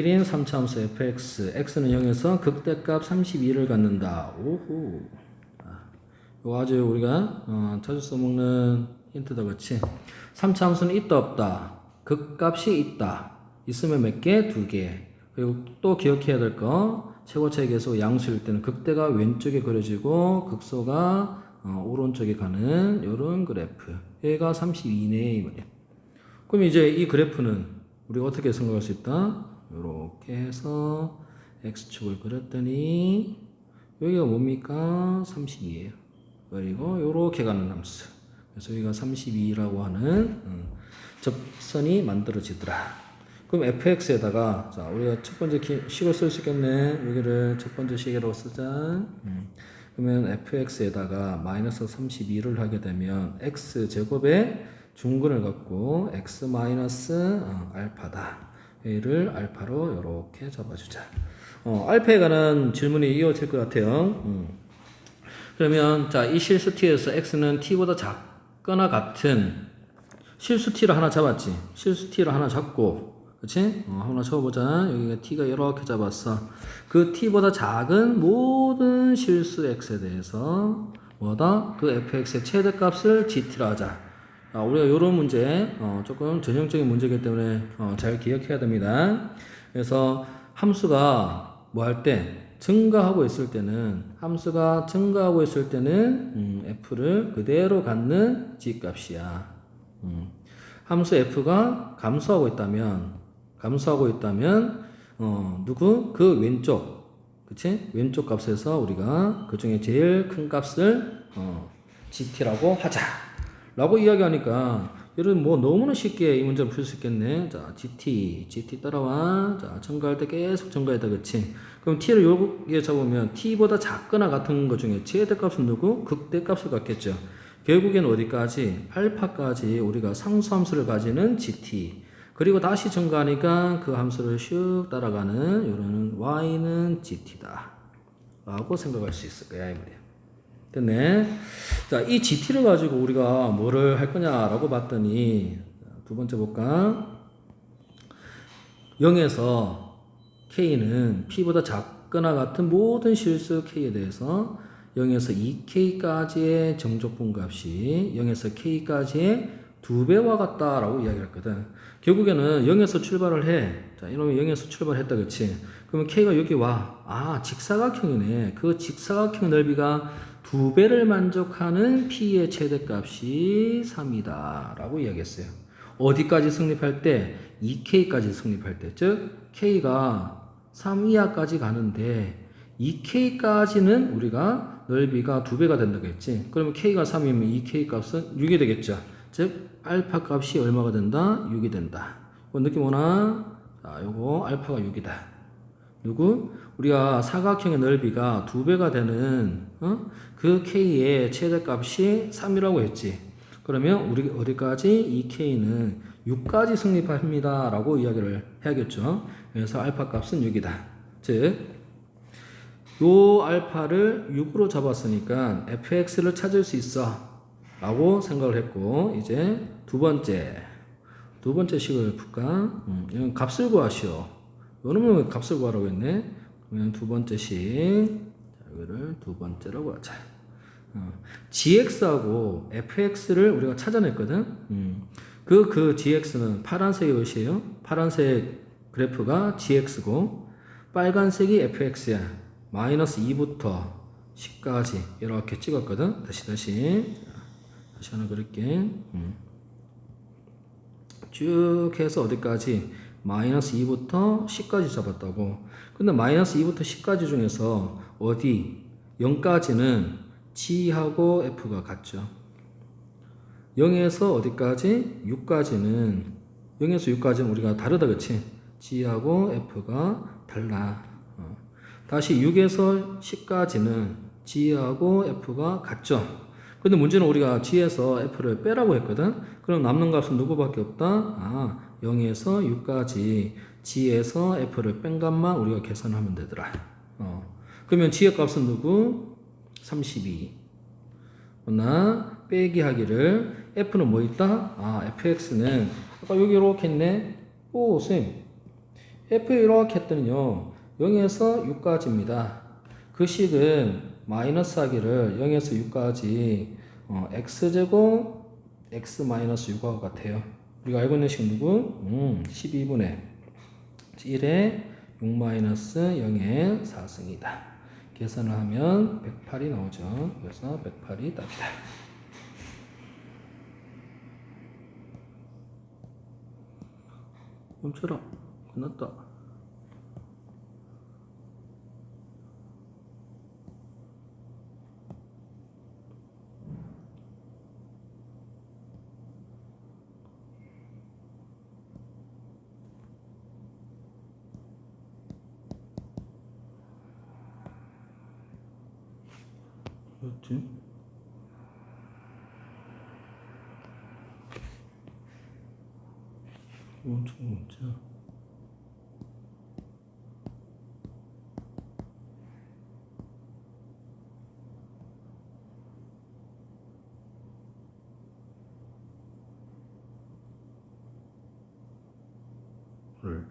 1인 3차함수 fx, x는 0에서 극대값 32를 갖는다. 오호. 아, 이거 아주 우리가 어, 자주 써먹는 힌트다, 그렇지? 3차함수는 있다 없다. 극값이 있다. 있으면 몇 개? 두 개. 그리고 또 기억해야 될 거. 최고차의 계수 양수일 때는 극대가 왼쪽에 그려지고 극소가 어, 오른쪽에 가는 이런 그래프. 얘가 32네 이 말이야. 그럼 이제 이 그래프는 우리가 어떻게 생각할 수 있다? 이렇게 해서 x축을 그렸더니 여기가 뭡니까? 32예요. 그리고 이렇게 가는 함수. 그래서 여기가 32라고 하는 음, 접선이 만들어지더라. 그럼 fx에다가 자 우리가 첫 번째 기, 식을 쓸 수 있겠네. 여기를 첫 번째 식이라고 쓰자. 음, 그러면 fx에다가 마이너스 32를 하게 되면 x 제곱의 중근을 갖고 x 마이너스 어, 알파다. 얘를 알파로 이렇게 잡아주자. 어, 알파에 관한 질문이 이어질 것 같아요. 음. 그러면 자 이 실수 t에서 x는 t보다 작거나 같은 실수 t를 하나 잡았지. 실수 t를 하나 잡고, 그렇지? 어, 하나 적어보자. 여기가 t가 이렇게 잡았어. 그 t보다 작은 모든 실수 x에 대해서 뭐다? 그 fx의 최대값을 gt로 하자. 아, 우리가 이런 문제 어, 조금 전형적인 문제이기 때문에 어, 잘 기억해야 됩니다. 그래서 함수가 뭐 할 때 증가하고 있을 때는 함수가 증가하고 있을 때는 음, f를 그대로 갖는 g 값이야. 음. 함수 f가 감소하고 있다면 감소하고 있다면 어, 누구 그 왼쪽 그치 왼쪽 값에서 우리가 그 중에 제일 큰 값을 어, gt라고 하자 라고 이야기하니까 여러분 뭐 너무나 쉽게 이 문제를 풀 수 있겠네 자 gt gt 따라와 자 증가할 때 계속 증가했다 그치 그럼 t를 여기에 잡으면 t보다 작거나 같은 것 중에 최대값은 누구 극대값을 갖겠죠 결국엔 어디까지? 알파까지 우리가 상수함수를 가지는 gt. 그리고 다시 증가하니까 그 함수를 슉 따라가는 이런 y는 gt다. 라고 생각할 수 있을 거야, 이 말이야. 됐네. 자, 이 gt를 가지고 우리가 뭐를 할 거냐라고 봤더니, 두 번째 볼까? 0에서 k는 p보다 작거나 같은 모든 실수 k에 대해서 0에서 2k까지의 정적분 값이 0에서 k까지의 두 배와 같다라고 이야기했거든. 결국에는 0에서 출발을 해. 자, 이러면 0에서 출발했다, 그치? 그러면 k가 여기 와. 아, 직사각형이네. 그 직사각형 넓이가 두 배를 만족하는 p의 최대값이 3이다. 라고 이야기했어요. 어디까지 성립할 때? 2k까지 성립할 때. 즉, k가 3 이하까지 가는데, 2k까지는 우리가 넓이가 두 배가 된다고 했지. 그러면 k가 3이면 2k 값은 6이 되겠죠. 즉 알파 값이 얼마가 된다? 6이 된다. 이거 느낌 오나? 자, 요거 알파가 6이다. 누구? 우리가 사각형의 넓이가 두 배가 되는 어? 그 k의 최대값이 3이라고 했지. 그러면 우리 어디까지? 2k는 6까지 성립합니다 라고 이야기를 해야겠죠. 그래서 알파 값은 6이다. 즉 요 알파를 6으로 잡았으니까 fx를 찾을 수 있어 라고 생각을 했고 이제 두 번째 두 번째 식을 풀까 음, 값을 구하시오 요놈은 값을 구하라고 했네? 그러면 두 번째 식. 자, 이거를 두 번째라고 하자. 어, gx하고 fx를 우리가 찾아냈거든? 음, 그, 그 gx는 파란색이 것이에요? 파란색 그래프가 gx고 빨간색이 fx야. 마이너스 2부터 10까지 이렇게 찍었거든. 다시 다시. 다시 하나 그릴게. 음. 쭉 해서 어디까지 마이너스 2부터 10까지 잡았다고. 근데 마이너스 2부터 10까지 중에서 어디 0까지는 G하고 F가 같죠. 0에서 어디까지 6까지는 0에서 6까지는 우리가 다르다 그치? G하고 F가 달라. 어. 다시 6에서 10까지는 G하고 F가 같죠. 근데 문제는 우리가 G에서 F를 빼라고 했거든. 그럼 남는 값은 누구밖에 없다? 아, 0에서 6까지 G에서 F를 뺀 값만 우리가 계산하면 되더라. 어. 그러면 G의 값은 누구? 32. 나 빼기 하기를 F는 뭐 있다? 아, FX는 아까 여기 이렇게 했네. 오, 쌤. f 이렇게 했더니요 0에서 6까지입니다 그 식은 마이너스 하기를 0에서 6까지 어, x제곱 x 마이너스 6하고 같아요. 우리가 알고 있는 식은 누구? 음, 12분의 1에 6 마이너스 0의 4승이다. 계산을 하면 108이 나오죠. 그래서 108이 답이다. 멈춰라. 끝났다 뭐였지? 원청 문자 를